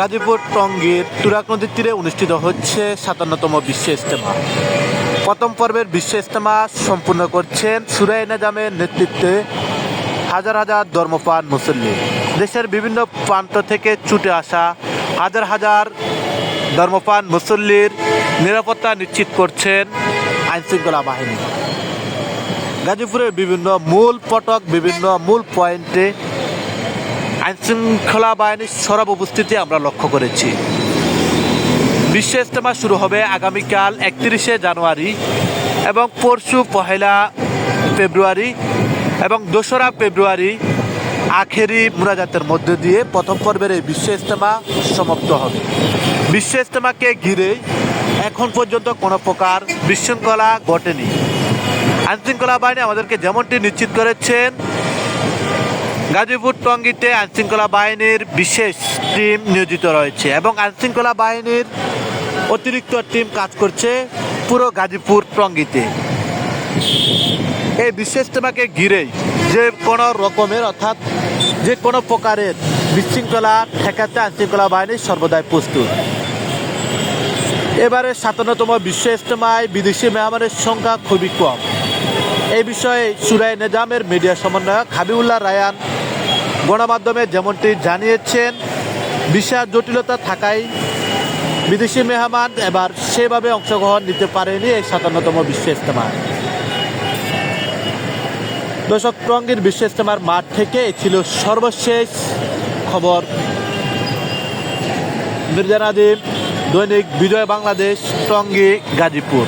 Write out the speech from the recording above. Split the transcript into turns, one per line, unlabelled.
গাজীপুর টঙ্গীর তুরাক নদীর তীরে অনুষ্ঠিত হচ্ছে সাতান্নতম বিশ্ব ইজতেমা। প্রথম পর্বের বিশ্ব ইজতেমা সম্পূর্ণ করছেন সুরাই নাজামের নেতৃত্বে হাজার হাজার ধর্মপান মুসল্লি। দেশের বিভিন্ন প্রান্ত থেকে ছুটে আসা হাজার হাজার ধর্মপান মুসল্লির নিরাপত্তা নিশ্চিত করছেন আইনশৃঙ্খলা বাহিনী। গাজীপুরের বিভিন্ন মূল পটক, বিভিন্ন মূল পয়েন্টে আইনশৃঙ্খলা বাহিনীর সরব উপস্থিতি আমরা লক্ষ্য করেছি। বিশ্ব ইজতেমা শুরু হবে আগামীকাল একত্রিশে জানুয়ারি এবং পরশু পহেলা ফেব্রুয়ারি এবং দোসরা ফেব্রুয়ারি আখেরি মুনাজাতের মধ্য দিয়ে প্রথম পর্বের এই বিশ্ব ইজতেমা সমাপ্ত হবে। বিশ্ব ইজতেমাকে ঘিরে এখন পর্যন্ত কোনো প্রকার বিশৃঙ্খলা ঘটেনি। আইনশৃঙ্খলা বাহিনী আমাদেরকে যেমনটি নিশ্চিত করেছেন গাজীপুর টঙ্গিতে আইনশৃঙ্খলা বাহিনীর বিশেষ টিম নিয়োজিত রয়েছে এবং আইনশৃঙ্খলা বাহিনীর অতিরিক্ত টিম কাজ করছে পুরো গাজীপুর টঙ্গিতে। এই বিশেষ টিমাকে ঘিরেই যে কোনো রকমের অর্থাৎ যে কোনো প্রকারের বিশৃঙ্খলা ঠেকাতে আইনশৃঙ্খলা বাহিনী সর্বদাই প্রস্তুত। এবারে সাতান্নতম বিশ্ব ইজতেমায় বিদেশি মেহমানের সংখ্যা খুবই কম। এই বিষয়ে সুরাই নিজামের মিডিয়া সমন্বয়ক হাবিবুল্লাহ রায়ান গণমাধ্যমে যেমনটি জানিয়েছেন বিশাল জটিলতা থাকায় বিদেশি মেহমান এবার সেভাবে অংশগ্রহণ নিতে পারেনি এই সাতান্নতম বিশ্ব ইজতেমায় দর্শক, টঙ্গীর বিশ্ব ইজতেমার মাঠ থেকে ছিল সর্বশেষ খবর। মির্জা নাদিম দৈনিক বিজয় বাংলাদেশ, টঙ্গী, গাজীপুর।